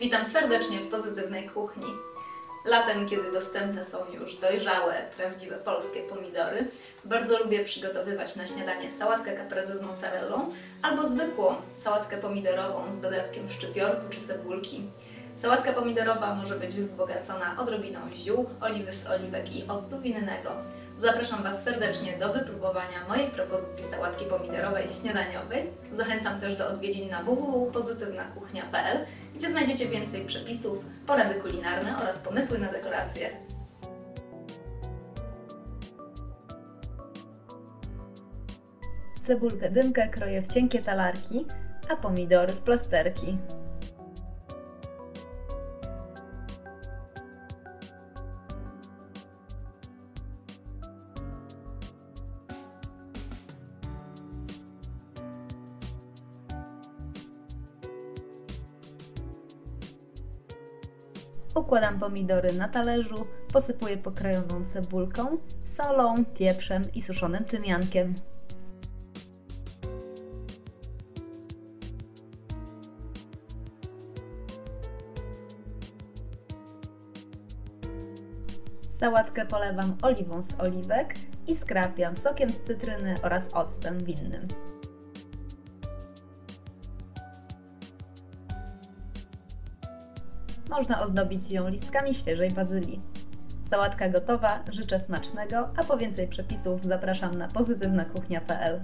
Witam serdecznie w Pozytywnej Kuchni. Latem, kiedy dostępne są już dojrzałe, prawdziwe polskie pomidory, bardzo lubię przygotowywać na śniadanie sałatkę caprese z mozzarellą albo zwykłą sałatkę pomidorową z dodatkiem szczypiorku czy cebulki. Sałatka pomidorowa może być wzbogacona odrobiną ziół, oliwy z oliwek i octu winnego. Zapraszam Was serdecznie do wypróbowania mojej propozycji sałatki pomidorowej śniadaniowej. Zachęcam też do odwiedzin na www.pozytywnakuchnia.pl, gdzie znajdziecie więcej przepisów, porady kulinarne oraz pomysły na dekoracje. Cebulkę dymkę kroję w cienkie talarki, a pomidory w plasterki. Układam pomidory na talerzu, posypuję pokrojową cebulką, solą, pieprzem i suszonym tymiankiem. Sałatkę polewam oliwą z oliwek i skrapiam sokiem z cytryny oraz octem winnym. Można ozdobić ją listkami świeżej bazylii. Sałatka gotowa, życzę smacznego, a po więcej przepisów zapraszam na pozytywnakuchnia.pl.